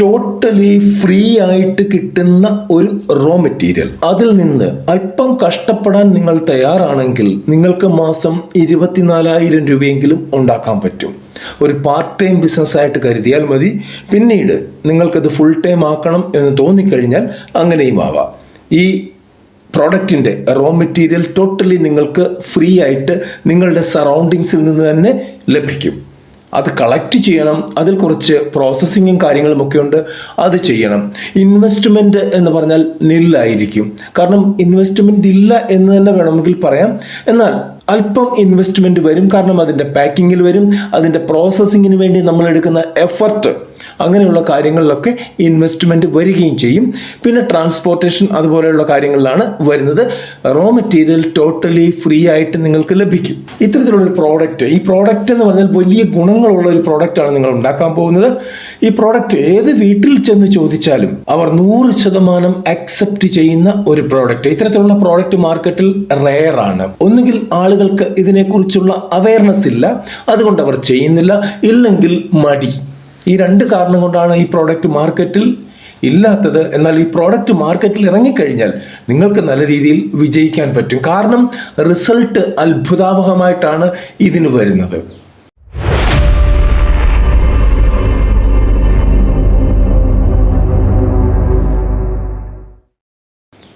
Totally free ആയിട്ട് കിട്ടുന്ന ഒരു റോ മെറ്റീരിയൽ അതിൽ നിന്ന് അല്പം കഷ്ടപ്പെടാൻ നിങ്ങൾ തയ്യാറാണെങ്കിൽ നിങ്ങൾക്ക് മാസം ഇരുപത്തിനാലായിരം രൂപയെങ്കിലും ഉണ്ടാക്കാൻ പറ്റും. ഒരു പാർട്ട് ടൈം ബിസിനസ് ആയിട്ട് കരുതിയാൽ മതി. പിന്നീട് നിങ്ങൾക്കത് ഫുൾ ടൈം ആക്കണം എന്ന് തോന്നിക്കഴിഞ്ഞാൽ അങ്ങനെയും ആവാം. ഈ പ്രോഡക്റ്റിന്റെ റോ മെറ്റീരിയൽ ടോട്ടലി നിങ്ങൾക്ക് ഫ്രീ ആയിട്ട് നിങ്ങളുടെ സറൗണ്ടിങ്സിൽ നിന്ന് തന്നെ ലഭിക്കും. അത് കളക്ട് ചെയ്യണം. അതിൽ കുറച്ച് പ്രോസസ്സിങ്ങും കാര്യങ്ങളും ഒക്കെ ഉണ്ട്. അത് ചെയ്യണം. ഇൻവെസ്റ്റ്മെന്റ് എന്ന് പറഞ്ഞാൽ നില്ലായിരിക്കും. കാരണം ഇൻവെസ്റ്റ്മെന്റ് ഇല്ല എന്ന് തന്നെ വേണമെങ്കിൽ പറയാം. എന്നാൽ അല്പം ഇൻവെസ്റ്റ്മെന്റ് വരും. കാരണം അതിന്റെ പാക്കിങ്ങിൽ വരും. അതിന്റെ പ്രോസസ്സിങ്ങിന് വേണ്ടി നമ്മൾ എടുക്കുന്ന എഫർട്ട് അങ്ങനെയുള്ള കാര്യങ്ങളിലൊക്കെ ഇൻവെസ്റ്റ്മെന്റ് വരികയും ചെയ്യും. പിന്നെ ട്രാൻസ്പോർട്ടേഷൻ അതുപോലെയുള്ള കാര്യങ്ങളിലാണ് വരുന്നത്. റോ മെറ്റീരിയൽ ടോട്ടലി ഫ്രീ ആയിട്ട് നിങ്ങൾക്ക് ലഭിക്കും. ഇത്തരത്തിലുള്ളൊരു പ്രോഡക്റ്റ് ഈ പ്രോഡക്റ്റ് എന്ന് പറഞ്ഞാൽ വലിയ ഗുണങ്ങളുള്ള ഒരു പ്രോഡക്റ്റാണ് നിങ്ങൾ ഉണ്ടാക്കാൻ പോകുന്നത്. ഈ പ്രോഡക്റ്റ് ഏത് വീട്ടിൽ ചെന്ന് ചോദിച്ചാലും അവർ നൂറ് ശതമാനം അക്സെപ്റ്റ് ചെയ്യുന്ന ഒരു പ്രോഡക്റ്റ് ഇത്തരത്തിലുള്ള പ്രോഡക്റ്റ് മാർക്കറ്റിൽ റെയർ ആണ്. ഒന്നുകിൽ ആളുകൾക്ക് ഇതിനെക്കുറിച്ചുള്ള അവയർനെസ് ഇല്ല. അതുകൊണ്ട് അവർ ചെയ്യുന്നില്ല. ഇല്ലെങ്കിൽ മടി. ഈ രണ്ട് കാരണം കൊണ്ടാണ് ഈ പ്രോഡക്റ്റ് മാർക്കറ്റിൽ ഇല്ലാത്തത്. എന്നാൽ ഈ പ്രോഡക്റ്റ് മാർക്കറ്റിൽ ഇറങ്ങിക്കഴിഞ്ഞാൽ നിങ്ങൾക്ക് നല്ല രീതിയിൽ വിജയിക്കാൻ പറ്റും. കാരണം റിസൾട്ട് അത്ഭുതാവഹമായിട്ടാണ് ഇതിന് വരുന്നത്.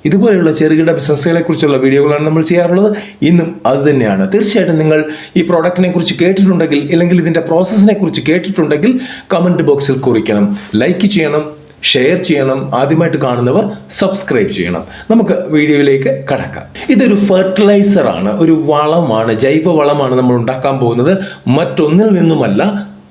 ഇതുപോലെയുള്ള ചെറുകിട ബിസിനസ്സുകളെ കുറിച്ചുള്ള വീഡിയോകളാണ് നമ്മൾ ചെയ്യാറുള്ളത്. ഇന്നും അത് തന്നെയാണ്. തീർച്ചയായിട്ടും നിങ്ങൾ ഈ പ്രോഡക്റ്റിനെ കുറിച്ച് കേട്ടിട്ടുണ്ടെങ്കിൽ അല്ലെങ്കിൽ ഇതിന്റെ പ്രോസസ്സിനെ കുറിച്ച് കേട്ടിട്ടുണ്ടെങ്കിൽ കമന്റ് ബോക്സിൽ കുറിക്കണം. ലൈക്ക് ചെയ്യണം ഷെയർ ചെയ്യണം ആദ്യമായിട്ട് കാണുന്നവർ സബ്സ്ക്രൈബ് ചെയ്യണം. നമുക്ക് വീഡിയോയിലേക്ക് കടക്കാം. ഇതൊരു ഫെർട്ടിലൈസർ ആണ് ഒരു വളമാണ് ജൈവ വളമാണ് നമ്മൾ ഉണ്ടാക്കാൻ പോകുന്നത്. മറ്റൊന്നിൽ നിന്നുമല്ല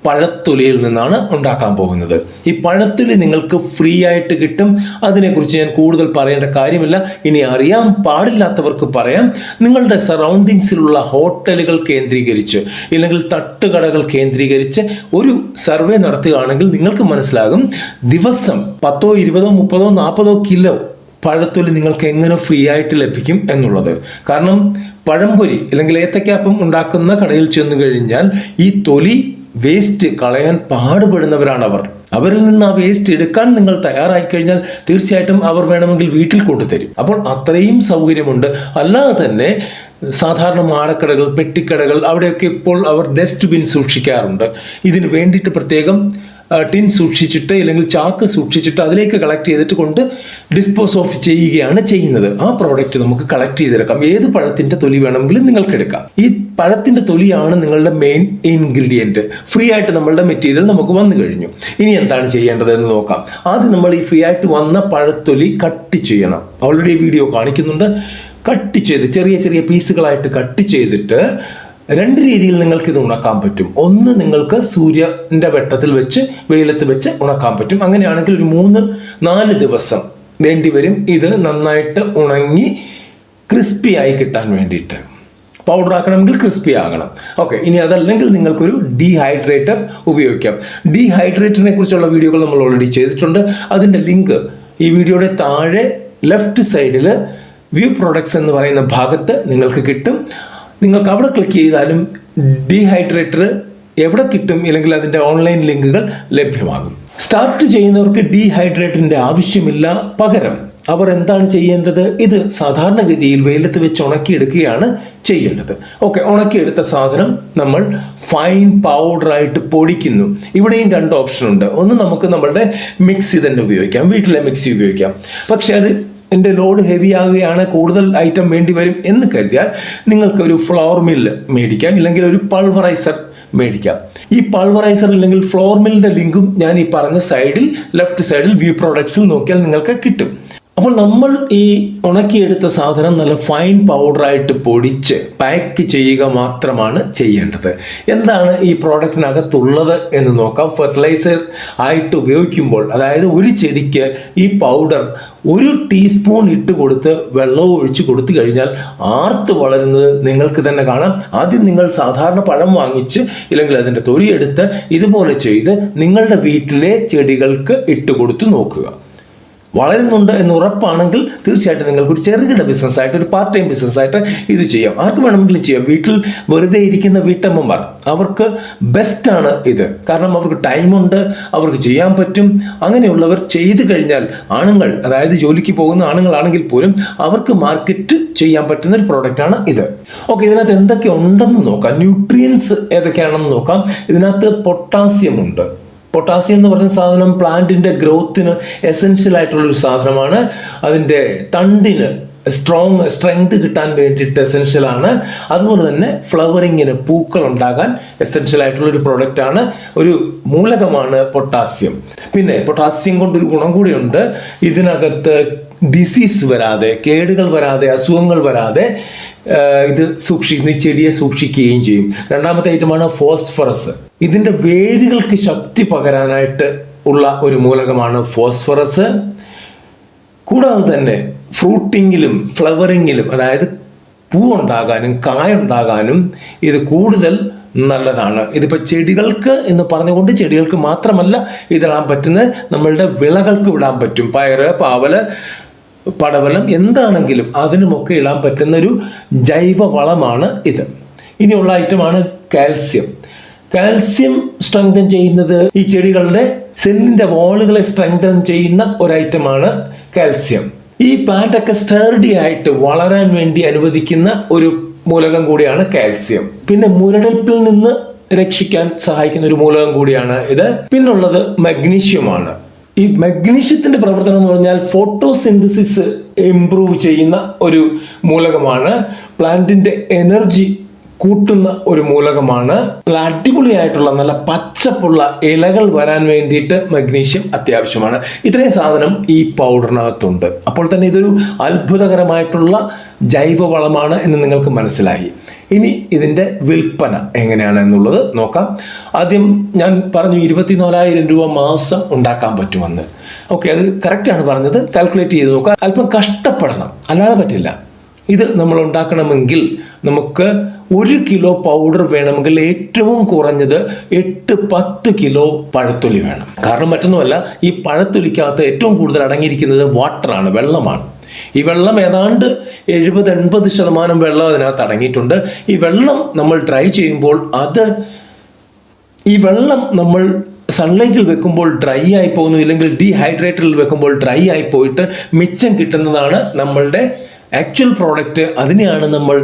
പഴത്തൊലിയിൽ നിന്നാണ് ഉണ്ടാക്കാൻ പോകുന്നത്. ഈ പഴത്തൊലി നിങ്ങൾക്ക് ഫ്രീ ആയിട്ട് കിട്ടും. അതിനെക്കുറിച്ച് ഞാൻ കൂടുതൽ പറയേണ്ട കാര്യമില്ല. ഇനി അറിയാൻ പാടില്ലാത്തവർക്ക് പറയാം. നിങ്ങളുടെ സറൗണ്ടിങ്സിലുള്ള ഹോട്ടലുകൾ കേന്ദ്രീകരിച്ച് ഇല്ലെങ്കിൽ തട്ടുകടകൾ കേന്ദ്രീകരിച്ച് ഒരു സർവേ നടത്തുകയാണെങ്കിൽ നിങ്ങൾക്ക് മനസ്സിലാകും. ദിവസം പത്തോ ഇരുപതോ മുപ്പതോ നാൽപ്പതോ കിലോ പഴത്തൊലി നിങ്ങൾക്ക് എങ്ങനെ ഫ്രീ ആയിട്ട് ലഭിക്കും എന്നുള്ളത്. കാരണം പഴംപൊരി അല്ലെങ്കിൽ ഏത്തക്കാപ്പം ഉണ്ടാക്കുന്ന കടയിൽ ചെന്നു കഴിഞ്ഞാൽ ഈ തൊലി വേസ്റ്റ് കളയാൻ പാടുപെടുന്നവരാണ് അവർ അവരിൽ നിന്ന് ആ വേസ്റ്റ് എടുക്കാൻ നിങ്ങൾ തയ്യാറായി കഴിഞ്ഞാൽ തീർച്ചയായിട്ടും അവർ വേണമെങ്കിൽ വീട്ടിൽ കൊണ്ടുതരും. അപ്പോൾ അത്രയും സൗകര്യമുണ്ട്. അല്ലാതെ തന്നെ സാധാരണ മാടക്കടകൾ പെട്ടിക്കടകൾ അവിടെയൊക്കെ ഇപ്പോൾ അവർ ഡസ്റ്റ്ബിൻ സൂക്ഷിക്കാറുണ്ട്. ഇതിന് വേണ്ടിയിട്ട് പ്രത്യേകം ടിൻ സൂക്ഷിച്ചിട്ട് അല്ലെങ്കിൽ ചാക്ക് സൂക്ഷിച്ചിട്ട് അതിലേക്ക് കളക്ട് ചെയ്തിട്ട് കൊണ്ട് ഡിസ്പോസ് ഓഫ് ചെയ്യുകയാണ് ചെയ്യുന്നത്. ആ പ്രോഡക്റ്റ് നമുക്ക് കളക്ട് ചെയ്തെടുക്കാം. ഏത് പഴത്തിന്റെ തൊലി വേണമെങ്കിലും നിങ്ങൾക്ക് എടുക്കാം. ഈ പഴത്തിന്റെ തൊലിയാണ് നിങ്ങളുടെ മെയിൻ ഇൻഗ്രീഡിയന്റ് ഫ്രീ ആയിട്ട് നമ്മളുടെ മെറ്റീരിയൽ നമുക്ക് വന്നു കഴിഞ്ഞു. ഇനി എന്താണ് ചെയ്യേണ്ടത് എന്ന് നോക്കാം. ആദ്യം നമ്മൾ ഈ ഫ്രീ ആയിട്ട് വന്ന പഴത്തൊലി കട്ട് ചെയ്യണം. ഓൾറെഡി വീഡിയോ കാണിക്കുന്നുണ്ട്. കട്ട് ചെയ്ത് ചെറിയ ചെറിയ പീസുകളായിട്ട് കട്ട് ചെയ്തിട്ട് രണ്ട് രീതിയിൽ നിങ്ങൾക്ക് ഇത് ഉണക്കാൻ പറ്റും. ഒന്ന് നിങ്ങൾക്ക് സൂര്യന്റെ വെട്ടത്തിൽ വെച്ച് വെയിലത്ത് വെച്ച് ഉണക്കാൻ പറ്റും. അങ്ങനെയാണെങ്കിൽ ഒരു മൂന്ന് നാല് ദിവസം വേണ്ടി വരും. ഇത് നന്നായിട്ട് ഉണങ്ങി ക്രിസ്പി ആയി കിട്ടാൻ വേണ്ടിയിട്ട്. പൗഡർ ആക്കണമെങ്കിൽ ക്രിസ്പി ആകണം. ഓക്കെ ഇനി അതല്ലെങ്കിൽ നിങ്ങൾക്കൊരു ഡീഹൈഡ്രേറ്റർ ഉപയോഗിക്കാം. ഡീഹൈഡ്രേറ്ററിനെ കുറിച്ചുള്ള വീഡിയോകൾ നമ്മൾ ഓൾറെഡി ചെയ്തിട്ടുണ്ട്. അതിന്റെ ലിങ്ക് ഈ വീഡിയോയുടെ താഴെ ലെഫ്റ്റ് സൈഡിൽ വ്യൂ പ്രൊഡക്ട്സ് എന്ന് പറയുന്ന ഭാഗത്ത് നിങ്ങൾക്ക് കിട്ടും. നിങ്ങൾക്ക് അവിടെ ക്ലിക്ക് ചെയ്താലും ഡീഹൈഡ്രേറ്റർ എവിടെ കിട്ടും ഇല്ലെങ്കിൽ അതിന്റെ ഓൺലൈൻ ലിങ്കുകൾ ലഭ്യമാകും. സ്റ്റാർട്ട് ചെയ്യുന്നവർക്ക് ഡീഹൈഡ്രേറ്ററിന്റെ ആവശ്യമില്ല പകരം. അവർ എന്താണ് ചെയ്യേണ്ടത്? ഇത് സാധാരണഗതിയിൽ വെയിലത്ത് വെച്ച് ഉണക്കിയെടുക്കുകയാണ് ചെയ്യേണ്ടത്. ഓക്കെ ഉണക്കിയെടുത്ത സാധനം നമ്മൾ ഫൈൻ പൗഡറായിട്ട് പൊടിക്കുന്നു. ഇവിടെയും രണ്ട് ഓപ്ഷൻ ഉണ്ട്. ഒന്ന് നമുക്ക് നമ്മളുടെ മിക്സി തന്നെ ഉപയോഗിക്കാം. വീട്ടിലെ മിക്സി ഉപയോഗിക്കാം. പക്ഷെ അത് എന്റെ ലോഡ് ഹെവി ആകുകയാണ് കൂടുതൽ ഐറ്റം വേണ്ടി വരും എന്ന് കരുതിയാൽ നിങ്ങൾക്ക് ഒരു ഫ്ലവർ മില്ല് മേടിക്കാം ഇല്ലെങ്കിൽ ഒരു പൾവറൈസർ മേടിക്കാം. ഈ പൾവറൈസർ അല്ലെങ്കിൽ ഫ്ലോർ മില്ലിന്റെ ലിങ്കും ഞാൻ ഈ പറഞ്ഞ സൈഡിൽ ലെഫ്റ്റ് സൈഡിൽ വ്യൂ പ്രോഡക്ട്സിൽ നോക്കിയാൽ നിങ്ങൾക്ക് കിട്ടും. അപ്പോൾ നമ്മൾ ഈ ഉണക്കിയെടുത്ത സാധനം നല്ല ഫൈൻ പൗഡറായിട്ട് പൊടിച്ച് പാക്ക് ചെയ്യുക മാത്രമാണ് ചെയ്യേണ്ടത്. എന്താണ് ഈ പ്രോഡക്റ്റിനകത്തുള്ളത് എന്ന് നോക്കാം. ഫെർട്ടിലൈസർ ആയിട്ട് ഉപയോഗിക്കുമ്പോൾ അതായത് ഒരു ചെടിക്ക് ഈ പൗഡർ ഒരു ടീസ്പൂൺ ഇട്ട് കൊടുത്ത് വെള്ളവും ഒഴിച്ച് കൊടുത്തു കഴിഞ്ഞാൽ ആർത്ത് വളരുന്നത് നിങ്ങൾക്ക് തന്നെ കാണാം. ആദ്യം നിങ്ങൾ സാധാരണ പഴം വാങ്ങിച്ച് ഇല്ലെങ്കിൽ അതിന്റെ തൊലിയെടുത്ത് ഇതുപോലെ ചെയ്ത് നിങ്ങളുടെ വീട്ടിലെ ചെടികൾക്ക് ഇട്ട് കൊടുത്ത് നോക്കുക. വളരുന്നുണ്ട് എന്ന് ഉറപ്പാണെങ്കിൽ തീർച്ചയായിട്ടും നിങ്ങൾക്ക് ഒരു ചെറുകിട ബിസിനസ് ആയിട്ട് ഒരു പാർട്ട് ടൈം ബിസിനസ് ആയിട്ട് ഇത് ചെയ്യാം. ആർക്ക് വേണമെങ്കിലും ചെയ്യാം. വീട്ടിൽ വെറുതെ ഇരിക്കുന്ന വീട്ടമ്മമാർ അവർക്ക് ബെസ്റ്റ് ആണ് ഇത്. കാരണം അവർക്ക് ടൈമുണ്ട് അവർക്ക് ചെയ്യാൻ പറ്റും. അങ്ങനെയുള്ളവർ ചെയ്തു കഴിഞ്ഞാൽ ആണുങ്ങൾ അതായത് ജോലിക്ക് പോകുന്ന ആണുങ്ങളാണെങ്കിൽ പോലും അവർക്ക് മാർക്കറ്റ് ചെയ്യാൻ പറ്റുന്ന ഒരു പ്രോഡക്റ്റ് ആണ് ഇത്. ഓക്കെ ഇതിനകത്ത് എന്തൊക്കെ ഉണ്ടെന്ന് നോക്കാം. ന്യൂട്രിയൻസ് ഏതൊക്കെയാണെന്ന് നോക്കാം. ഇതിനകത്ത് പൊട്ടാസ്യം ഉണ്ട്. പൊട്ടാസ്യം എന്ന് പറയുന്ന സാധനം പ്ലാന്റിന്റെ ഗ്രോത്തിന് എസെൻഷ്യൽ ആയിട്ടുള്ള ഒരു സാധനമാണ്. അതിന്റെ തണ്ടിന് സ്ട്രോങ് സ്ട്രെങ്ത് കിട്ടാൻ വേണ്ടിയിട്ട് എസെൻഷ്യൽ ആണ്. അതുപോലെ തന്നെ ഫ്ലവറിങ്ങിന് പൂക്കൾ ഉണ്ടാകാൻ എസെൻഷ്യൽ ആയിട്ടുള്ള ഒരു പ്രോഡക്റ്റ് ആണ്. ഒരു മൂലകമാണ് പൊട്ടാസ്യം പിന്നെ പൊട്ടാസ്യം കൊണ്ടൊരു ഗുണം കൂടിയുണ്ട്. ഇതിനകത്ത് ഡിസീസ് വരാതെ കേടുകൾ വരാതെ അസുഖങ്ങൾ വരാതെ ഇത് സൂക്ഷിക്കുന്ന ഈ ചെടിയെ സൂക്ഷിക്കുകയും ചെയ്യും. രണ്ടാമത്തെ ഐറ്റമാണ് ഫോസ്ഫറസ്. ഇതിന്റെ വേരുകൾക്ക് ശക്തി പകരാനായിട്ട് ഉള്ള ഒരു മൂലകമാണ് ഫോസ്ഫറസ്. കൂടാതെ തന്നെ ഫ്രൂട്ടിങ്ങിലും ഫ്ലവറിങ്ങിലും അതായത് പൂവുണ്ടാകാനും കായുണ്ടാകാനും ഇത് കൂടുതൽ നല്ലതാണ്. ഇതിപ്പോൾ ചെടികൾക്ക് എന്ന് പറഞ്ഞുകൊണ്ട് ചെടികൾക്ക് മാത്രമല്ല ഇതിടാൻ പറ്റുന്നത് നമ്മളുടെ വിളകൾക്ക് വിടാൻ പറ്റും. പയറ് പാവൽ പടവലം എന്താണെങ്കിലും അതിനുമൊക്കെ ഇടാൻ പറ്റുന്ന ഒരു ജൈവ വളമാണ് ഇത്. ഇനിയുള്ള ഐറ്റമാണ് കാൽസ്യം. കാൽസ്യം സ്ട്രെങ്തൻ ചെയ്യുന്നത് ഈ ചെടികളുടെ സെല്ലിന്റെ വാളുകളെ സ്ട്രെങ്തൻ ചെയ്യുന്ന ഒരു ഐറ്റമാണ് കാൽസ്യം. ഈ പാറ്റൊക്കെ സ്റ്റേർഡി ആയിട്ട് വളരാൻ വേണ്ടി അനുവദിക്കുന്ന ഒരു മൂലകം കൂടിയാണ് കാൽസ്യം. പിന്നെ മുരടൽപ്പിൽ നിന്ന് രക്ഷിക്കാൻ സഹായിക്കുന്ന ഒരു മൂലകം കൂടിയാണ് ഇത്. പിന്നുള്ളത് മഗ്നീഷ്യമാണ് ഈ മഗ്നീഷ്യത്തിന്റെ പ്രവർത്തനം എന്ന് പറഞ്ഞാൽ ഫോട്ടോസിന്തസിസ് ഇംപ്രൂവ് ചെയ്യുന്ന ഒരു മൂലകമാണ്. പ്ലാന്റിന്റെ എനർജി കൂട്ടുന്ന ഒരു മൂലകമാണ്. നല്ല അടിപൊളിയായിട്ടുള്ള നല്ല പച്ചപ്പുള്ള ഇലകൾ വരാൻ വേണ്ടിയിട്ട് മഗ്നീഷ്യം അത്യാവശ്യമാണ്. ഇത്രയും സാധനം ഈ പൗഡറിനകത്തുണ്ട്. അപ്പോൾ തന്നെ ഇതൊരു അത്ഭുതകരമായിട്ടുള്ള ജൈവവളമാണ് എന്ന് നിങ്ങൾക്ക് മനസ്സിലായി. ഇനി ഇതിന്റെ വിൽപ്പന എങ്ങനെയാണ് എന്നുള്ളത് നോക്കാം. ആദ്യം ഞാൻ പറഞ്ഞു ഇരുപത്തിനാലായിരം രൂപ മാസം ഉണ്ടാക്കാൻ പറ്റുമെന്ന്. ഓക്കെ അത് കറക്റ്റാണ് പറഞ്ഞത്. കാൽക്കുലേറ്റ് ചെയ്ത് നോക്കാം അല്പം കഷ്ടപ്പെടണം. അല്ലാതെ പറ്റില്ല. ഇത് നമ്മൾ ഉണ്ടാക്കണമെങ്കിൽ നമുക്ക് ഒരു കിലോ പൗഡർ വേണമെങ്കിൽ ഏറ്റവും കുറഞ്ഞത് എട്ട് പത്ത് കിലോ പഴത്തൊലി വേണം. കാരണം മറ്റൊന്നുമല്ല ഈ പഴത്തൊലിക്കകത്ത് ഏറ്റവും കൂടുതൽ അടങ്ങിയിരിക്കുന്നത് വാട്ടറാണ് വെള്ളമാണ്. ഈ വെള്ളം ഏതാണ്ട് എഴുപത് എൺപത് ശതമാനം വെള്ളം അതിനകത്ത് അടങ്ങിയിട്ടുണ്ട്. ഈ വെള്ളം നമ്മൾ ഡ്രൈ ചെയ്യുമ്പോൾ അത് ഈ വെള്ളം നമ്മൾ സൺലൈറ്റിൽ വെക്കുമ്പോൾ ഡ്രൈ ആയി പോകുന്നു ഇല്ലെങ്കിൽ ഡീഹൈഡ്രേറ്ററിൽ വെക്കുമ്പോൾ ഡ്രൈ ആയി പോയിട്ട് മിച്ചം കിട്ടുന്നതാണ് നമ്മളുടെ ആക്ച്വൽ പ്രോഡക്റ്റ് അതിനെയാണ് നമ്മൾ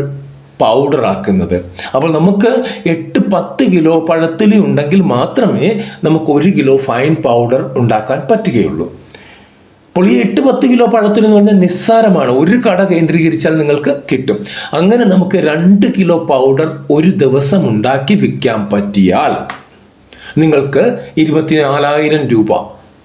പൗഡർ ആക്കുന്നത്. അപ്പോൾ നമുക്ക് എട്ട് പത്ത് കിലോ പഴത്തിലി ഉണ്ടെങ്കിൽ മാത്രമേ നമുക്ക് ഒരു കിലോ ഫൈൻ പൗഡർ ഉണ്ടാക്കാൻ പറ്റുകയുള്ളൂ. അപ്പോൾ ഈ എട്ട് പത്ത് കിലോ പഴത്തിലി എന്ന് പറഞ്ഞാൽ നിസ്സാരമാണ്. ഒരു കട കേന്ദ്രീകരിച്ചാൽ നിങ്ങൾക്ക് കിട്ടും. അങ്ങനെ നമുക്ക് രണ്ട് കിലോ പൗഡർ ഒരു ദിവസം ഉണ്ടാക്കി വിൽക്കാൻ പറ്റിയാൽ നിങ്ങൾക്ക് ഇരുപത്തിനാലായിരം രൂപ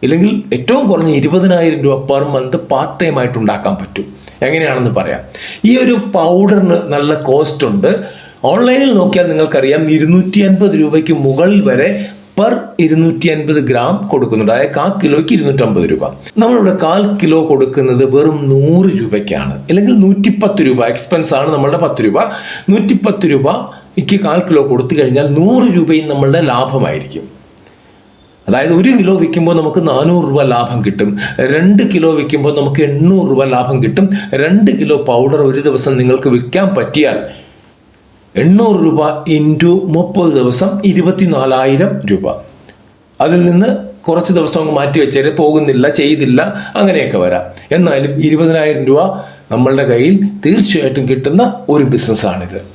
ഇല്ലെങ്കിൽ ഏറ്റവും കുറഞ്ഞ ഇരുപതിനായിരം രൂപ പെർ മന്ത് പാർട്ട് ടൈം ആയിട്ട് ഉണ്ടാക്കാൻ പറ്റും. എങ്ങനെയാണെന്ന് പറയാം. ഈ ഒരു പൗഡറിന് നല്ല കോസ്റ്റ് ഉണ്ട്. ഓൺലൈനിൽ നോക്കിയാൽ നിങ്ങൾക്കറിയാം ഇരുന്നൂറ്റി അൻപത് രൂപയ്ക്ക് മുകളിൽ വരെ പെർ ഇരുന്നൂറ്റി അൻപത് ഗ്രാം കൊടുക്കുന്നുണ്ട്. അതായത് കാൽ കിലോയ്ക്ക് ഇരുന്നൂറ്റമ്പത് രൂപ. നമ്മളിവിടെ കാൽ കിലോ കൊടുക്കുന്നത് വെറും നൂറ് രൂപയ്ക്കാണ്. അല്ലെങ്കിൽ നൂറ്റിപ്പത്ത് രൂപ. എക്സ്പെൻസ് ആണ് നമ്മളുടെ പത്ത് രൂപ. നൂറ്റിപ്പത്ത് രൂപയ്ക്ക് കാൽ കിലോ കൊടുത്തു കഴിഞ്ഞാൽ നൂറ് രൂപയും നമ്മളുടെ ലാഭമായിരിക്കും. അതായത് ഒരു കിലോ വിൽക്കുമ്പോൾ നമുക്ക് നാനൂറ് രൂപ ലാഭം കിട്ടും. രണ്ട് കിലോ വിൽക്കുമ്പോൾ നമുക്ക് എണ്ണൂറ് രൂപ ലാഭം കിട്ടും. രണ്ട് കിലോ പൗഡർ ഒരു ദിവസം നിങ്ങൾക്ക് വിൽക്കാൻ പറ്റിയാൽ എണ്ണൂറ് രൂപ ഇന്റു മുപ്പത് ദിവസം ഇരുപത്തിനാലായിരം രൂപ. അതിൽ നിന്ന് കുറച്ച് ദിവസം മാറ്റി വെച്ചാൽ പോകുന്നില്ല ചെയ്തില്ല അങ്ങനെയൊക്കെ വരാം. എന്നാലും ഇരുപതിനായിരം രൂപ നമ്മളുടെ കയ്യിൽ തീർച്ചയായിട്ടും കിട്ടുന്ന ഒരു ബിസിനസ്സാണിത്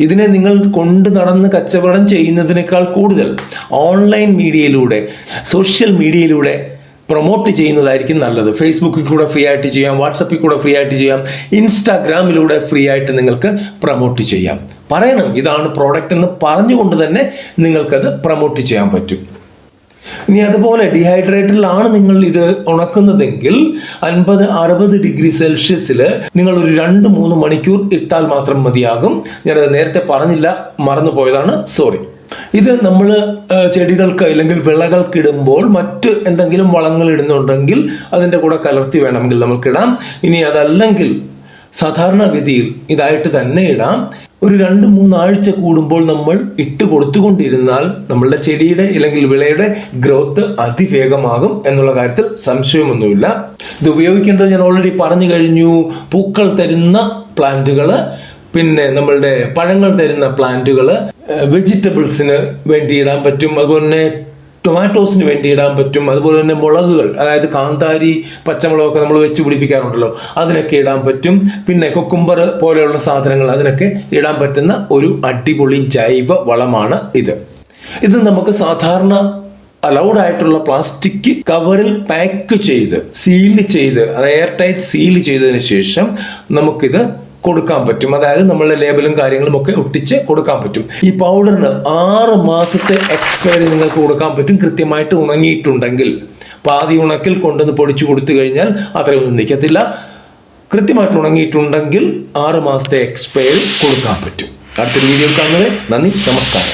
ഇതിനെ നിങ്ങൾ കൊണ്ട് നടന്ന് കച്ചവടം ചെയ്യുന്നതിനേക്കാൾ കൂടുതൽ ഓൺലൈൻ മീഡിയയിലൂടെ സോഷ്യൽ മീഡിയയിലൂടെ പ്രൊമോട്ട് ചെയ്യുന്നതായിരിക്കും നല്ലത്. ഫേസ്ബുക്കിൽ കൂടെ ഫ്രീ ആയിട്ട് ചെയ്യാം വാട്സപ്പിൽ കൂടെ ഫ്രീ ആയിട്ട് ചെയ്യാം ഇൻസ്റ്റാഗ്രാമിലൂടെ ഫ്രീ ആയിട്ട് നിങ്ങൾക്ക് പ്രൊമോട്ട് ചെയ്യാം. പറയണം ഇതാണ് പ്രോഡക്റ്റ് എന്ന് പറഞ്ഞുകൊണ്ട് തന്നെ നിങ്ങൾക്കത് പ്രൊമോട്ട് ചെയ്യാൻ പറ്റും. ഇനി അതുപോലെ ഡീഹൈഡ്രേറ്ററിലാണ് നിങ്ങൾ ഇത് ഉണക്കുന്നതെങ്കിൽ അൻപത് അറുപത് ഡിഗ്രി സെൽഷ്യസിൽ നിങ്ങൾ ഒരു രണ്ട് മൂന്ന് മണിക്കൂർ ഇട്ടാൽ മാത്രം മതിയാകും. ഞാനത് നേരത്തെ പറഞ്ഞില്ല മറന്നു പോയതാണ് സോറി ഇത് നമ്മൾ ചെടികൾക്ക് അല്ലെങ്കിൽ വിളകൾക്ക് ഇടുമ്പോൾ മറ്റ് എന്തെങ്കിലും വളങ്ങൾ ഇടുന്നുണ്ടെങ്കിൽ അതിന്റെ കൂടെ കലർത്തി വേണമെങ്കിൽ നമുക്കിടാം ഇനി അതല്ലെങ്കിൽ സാധാരണഗതിയിൽ ഇതായിട്ട് തന്നെ ഇടാം. ഒരു രണ്ട് മൂന്നാഴ്ച കൂടുമ്പോൾ നമ്മൾ ഇട്ട് കൊടുത്തുകൊണ്ടിരുന്നാൽ നമ്മളുടെ ചെടിയുടെ അല്ലെങ്കിൽ വിളയുടെ ഗ്രോത്ത് അതിവേഗമാകും എന്നുള്ള കാര്യത്തിൽ സംശയമൊന്നുമില്ല. ഇത് ഉപയോഗിക്കേണ്ടത് ഞാൻ ഓൾറെഡി പറഞ്ഞു കഴിഞ്ഞു. പൂക്കൾ തരുന്ന പ്ലാന്റുകൾ പിന്നെ നമ്മളുടെ പഴങ്ങൾ തരുന്ന പ്ലാന്റുകൾ വെജിറ്റബിൾസിന് വേണ്ടി ഇടാൻ പറ്റും. അതുപോലെ തന്നെ ടൊമാറ്റോസിന് വേണ്ടി ഇടാൻ പറ്റും. അതുപോലെ തന്നെ മുളകുകൾ അതായത് കാന്താരി പച്ചമുളകൊക്കെ നമ്മൾ വെച്ച് പിടിപ്പിക്കാറുണ്ടല്ലോ അതിനൊക്കെ ഇടാൻ പറ്റും. പിന്നെ കൊക്കുംബർ പോലെയുള്ള സാധനങ്ങൾ അതിനൊക്കെ ഇടാൻ പറ്റുന്ന ഒരു അടിപൊളി ജൈവ വളമാണ് ഇത്. ഇത് നമുക്ക് സാധാരണ അലൗഡ് ആയിട്ടുള്ള പ്ലാസ്റ്റിക് കവറിൽ പാക്ക് ചെയ്ത് സീൽ ചെയ്ത് എയർ ടൈറ്റ് സീൽ ചെയ്തതിന് ശേഷം നമുക്കിത് കൊടുക്കാൻ പറ്റും. അതായത് നമ്മളുടെ ലേബലും കാര്യങ്ങളും ഒക്കെ ഒട്ടിച്ച് കൊടുക്കാൻ പറ്റും. ഈ പൗഡറിന് ആറ് മാസത്തെ എക്സ്പയറി നിങ്ങൾക്ക് കൊടുക്കാൻ പറ്റും. കൃത്യമായിട്ട് ഉണങ്ങിയിട്ടുണ്ടെങ്കിൽ. പാതി ഉണക്കിൽ കൊണ്ടുവന്ന് പൊടിച്ചു കൊടുത്തു കഴിഞ്ഞാൽ അത്രയൊന്നും നിൽക്കത്തില്ല. കൃത്യമായിട്ട് ഉണങ്ങിയിട്ടുണ്ടെങ്കിൽ ആറ് മാസത്തെ എക്സ്പയറി കൊടുക്കാൻ പറ്റും. അടുത്തൊരു വീഡിയോ കാണുന്നത് നന്ദി നമസ്കാരം.